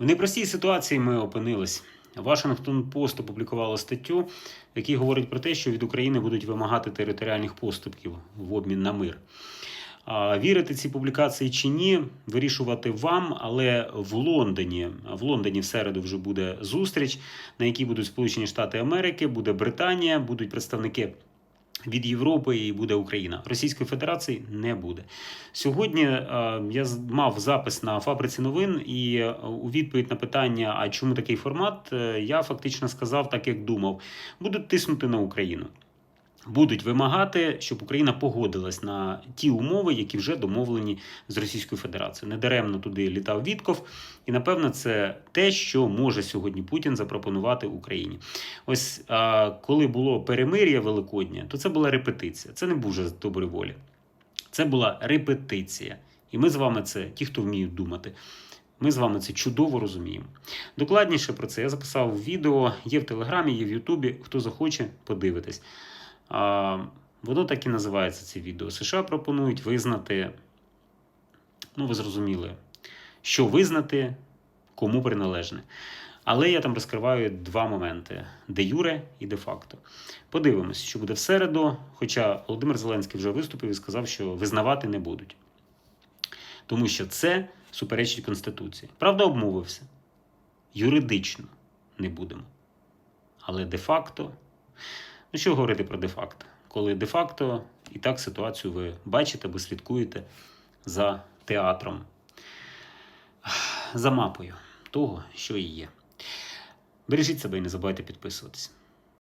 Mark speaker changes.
Speaker 1: В непростій ситуації ми опинились. Вашингтон Пост опублікувало статтю, в якій говорить про те, що від України будуть вимагати територіальних поступків в обмін на мир. Вірити ці публікації чи ні, вирішувати вам, але в Лондоні, в Лондоні в середу вже буде зустріч, на якій будуть Сполучені Штати Америки, буде Британія, будуть представники від Європи і буде Україна. Російської Федерації не буде. Сьогодні е, я мав запис на фабриці новин, і е, у відповідь на питання, а чому такий формат, е, я фактично сказав так, як думав: будуть тиснути на Україну. Будуть вимагати, щоб Україна погодилась на ті умови, які вже домовлені з Російською Федерацією. Недаремно туди літав Вітков, і напевно це те, що може сьогодні Путін запропонувати Україні. Ось коли було перемир'я Великодня, то це була репетиція. Це не був вже доброї волі. Це була репетиція. І ми з вами це, ті, хто вміють думати. Ми з вами це чудово розуміємо. Докладніше про це я записав відео, є в Телеграмі, є в Ютубі. Хто захоче, подивитись. Воно так і називається це відео. США пропонують визнати, ну ви зрозуміли, що визнати, кому приналежне. Але я там розкриваю два моменти: де юре і де факто. Подивимось, що буде в середу. Хоча Володимир Зеленський вже виступив і сказав, що визнавати не будуть. Тому що це суперечить Конституції. Правда, обмовився. Юридично не будемо. Але де-факто. Ну, що говорити про де-факто? Коли де-факто і так ситуацію ви бачите, ви слідкуєте за театром, за мапою того, що і є. Бережіть себе і не забувайте підписуватись.